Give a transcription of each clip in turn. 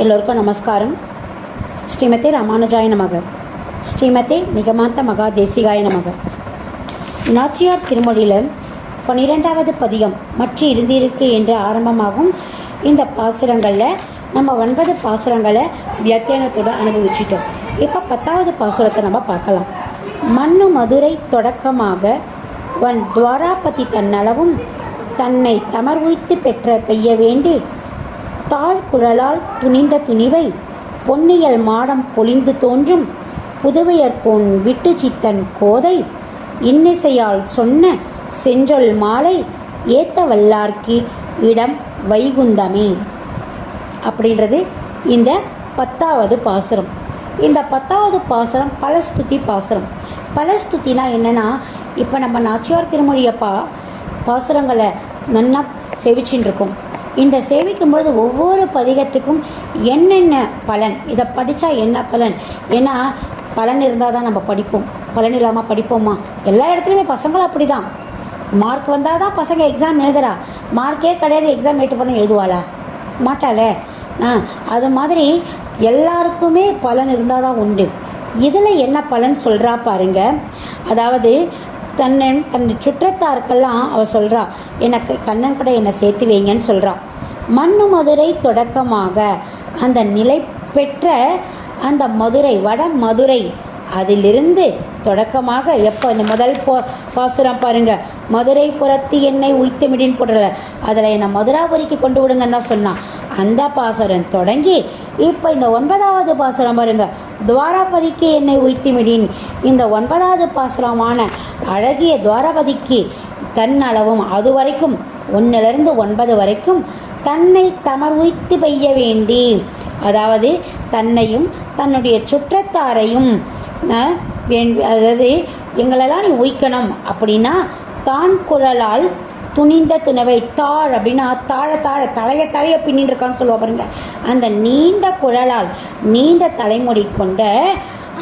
எல்லோருக்கும் நமஸ்காரம். ஸ்ரீமதி ராமானுஜாய நமக. ஸ்ரீமதி நிகமாந்த மகா தேசிகாய நமக. நாச்சியார் திருமொழியில் பன்னிரெண்டாவது பதிகம் மற்ற இருந்திருக்கு என்று ஆரம்பமாகும் இந்த பாசுரங்களில் நம்ம ஒன்பது பாசுரங்களை வியாக்கியானத்தோடு அனுபவிச்சிட்டோம். இப்போ பத்தாவது பாசுரத்தை நம்ம பார்க்கலாம். மண்ணு மதுரை தொடக்கமாக வன் துவாராபதி தன்னளவும் தன்னை தமர்வுய்த்து பெற்ற பெய்ய வேண்டி தாழ் குழலால் துணிந்த துணிவை பொன்னியல் மாடம் பொலிந்து தோன்றும் புதுவையர்கோன் விட்டு சித்தன் கோதை இன்னிசையால் சொன்ன செஞ்சொல் மாலை ஏத்த வல்லார்க்கு இடம் வைகுந்தமே. அப்படின்றது இந்த பத்தாவது பாசுரம். இந்த பத்தாவது பாசுரம் பலஸ்துதி பாசுரம். பலஸ்துதினா என்னென்னா இப்போ நம்ம நாச்சியார் திருமொழியப்பா பாசுரங்களை நன்னா சேவிச்சுட்டு இருக்கோம் இந்த சேவிக்கும் பொழுது ஒவ்வொரு பதிகத்துக்கும் என்னென்ன பலன்? இதை படித்தா என்ன பலன்? ஏன்னா பலன் இருந்தால் தான் நம்ம படிப்போம். பலன் இல்லாமல் படிப்போமா? எல்லா இடத்துலையுமே பசங்களும் அப்படி தான் மார்க் வந்தால் தான் பசங்க எக்ஸாம் எழுதுறா. மார்க்கே கிடையாது எக்ஸாம் எட்டு பண்ண எழுதுவாளா? மாட்டாளே. ஆ அது மாதிரி எல்லாருக்குமே பலன் இருந்தால் தான் உண்டு. இதில் என்ன பலன் சொல்கிறா பாருங்க. அதாவது தன்னை தன் சுற்றத்தாருக்கெல்லாம் அவ சொல்கிறா எனக்கு கண்ணன் கூட என்னை சேர்த்து வைங்கன்னு சொல்கிறான் மண்ணு மதுரை தொடக்கமாக அந்த நிலை பெற்ற அந்த மதுரை வட மதுரை அதிலிருந்து தொடக்கமாக எப்போ இந்த முதல் போ பாசுரம் பாருங்கள் மதுரை புறத்து என்னை உய்த்துமிடின்னு போடுறல அதில் என்னை மதுராபுரிக்கு கொண்டு விடுங்கன்னு தான் சொன்னான். அந்த பாசுரம் தொடங்கி இப்போ இந்த ஒன்பதாவது பாசுரம் பாருங்கள் துவாராபதிக்கு என்னை உய்த்துமிடின் இந்த ஒன்பதாவது பாசுரமான அழகிய துவாரபதிக்கு தன்னளவும் அது வரைக்கும் ஒன்றிலிருந்து ஒன்பது வரைக்கும் தன்னை தமர் பெய்ய வேண்டி அதாவது தன்னையும் தன்னுடைய சுற்றத்தாரையும் அதாவது எங்களெல்லாம் நீ உய்க்கணும் அப்படின்னா தான் குழலால் துணிந்த துணவை தாழ் அப்படின்னா தாழ தாழ தலைய தலைய பின்னின்னு இருக்கான்னு சொல்லுவா பாருங்க. அந்த நீண்ட குழலால் நீண்ட தலைமுடி கொண்ட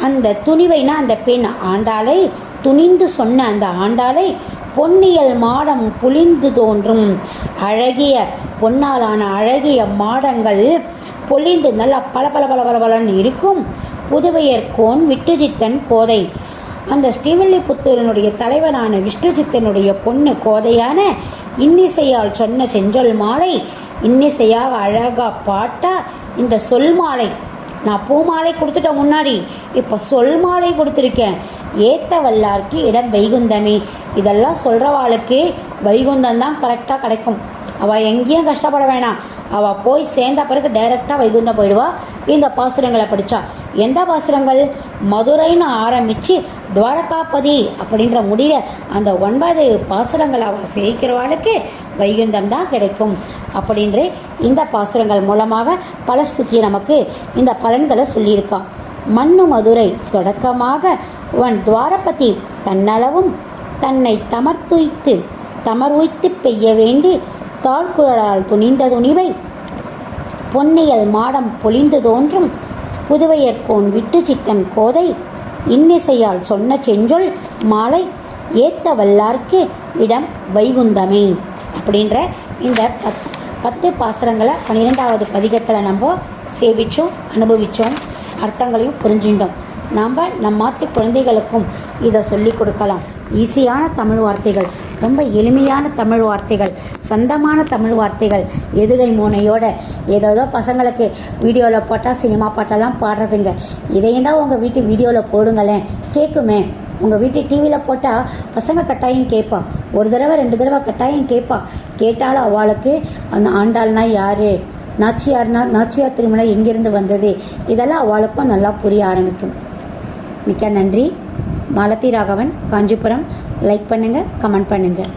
அந்த துணிவைனா அந்த பெண் ஆண்டாளை துணிந்து சொன்ன அந்த ஆண்டாளை பொன்னியல் மாடம் புலிந்து தோன்றும். அழகிய பொன்னாலான அழகிய மாடங்கள் பொழிந்து நல்லா பல பல பல பல பலன்னு இருக்கும். புதுவையர்கோன் விட்டுஜித்தன் கோதை. அந்த ஸ்ரீவில்லிபுத்தூரினுடைய தலைவனான விஷ்ணுஜித்தனுடைய பொண்ணு கோதையான இன்னிசையால் சொன்ன செஞ்சொல் மாலை இன்னிசையாக அழகா பாட்டா இந்த சொல் மாலை. நான் பூமாலை கொடுத்துட்டேன் முன்னாடி இப்போ சொல் மாலை கொடுத்துருக்கேன். ஏத்த வல்லார்க்கு இடம் வைகுந்தமே. இதெல்லாம் சொல்கிறவாளுக்கு வைகுந்தம் தான் கரெக்டாக கிடைக்கும். அவள் எங்கேயும் கஷ்டப்பட வேணாம். அவள் போய் சேர்ந்த பிறகு டைரெக்டாக வைகுந்தம் போயிடுவா. இந்த பாசுரங்களை படித்தா எந்த பாசுரங்கள்? மதுரைன்னு ஆரம்பித்து துவாரகாபதி அப்படின்ற முடிய அந்த ஒன்பது பாசுரங்களை அவள் சேகிக்கிறவாளுக்கு வைகுந்தம் தான் கிடைக்கும். அப்படின்ற இந்த பாசுரங்கள் மூலமாக பலஸ்துதி நமக்கு இந்த பலன்களை சொல்லியிருக்கான் மண்ணு மதுரை தொடக்கமாக உன் துவாரபதி தன்னளவும் தன்னை தமர்த்துய்த்து தமர் பெய்ய வேண்டி தாழ்குழலால் துணிந்த துணிவை பொன்னியல் மாடம் பொழிந்து தோன்றும் புதுவையற்கோன் விட்டு சித்தன் கோதை இன்னிசையால் சொன்ன செஞ்சொல் மாலை ஏத்த வல்லார்க்கு இடம் வைகுந்தமே. அப்படின்ற இந்த பத் பத்து பாசுரங்களை பன்னிரெண்டாவது பதிகத்தில் நம்ம சேவிச்சோம் அனுபவித்தோம் அர்த்தங்களையும் புரிஞ்சுட்டோம் நாம் நம்மாத்து குழந்தைகளுக்கும் இதை சொல்லி கொடுக்கலாம். ஈஸியான தமிழ் வார்த்தைகள் ரொம்ப எளிமையான தமிழ் வார்த்தைகள் சொந்தமான தமிழ் வார்த்தைகள் எதுகை மூனையோட ஏதோ பசங்களுக்கு வீடியோவில் போட்டால் சினிமா பாட்டெல்லாம் பாடுறதுங்க. இதையும் தான் உங்கள் வீட்டு வீடியோவில் போடுங்களேன். கேட்குமே உங்கள் வீட்டு டிவியில் போட்டால் பசங்க கட்டாயம் கேட்பா ஒரு தடவை ரெண்டு தடவை கட்டாயம் கேட்பா கேட்டாலும் அவளுக்கு அந்த ஆண்டாள்னா யார்? நாச்சியார்னா நாச்சியார் திருமணம் எங்கேருந்து வந்தது? இதெல்லாம் அவளுக்கும் நல்லா புரிய ஆரம்பிக்கும். மிக்க நன்றி. மாலதி ராகவன் காஞ்சிபுரம். லைக் பண்ணுங்கள் கமெண்ட் பண்ணுங்கள்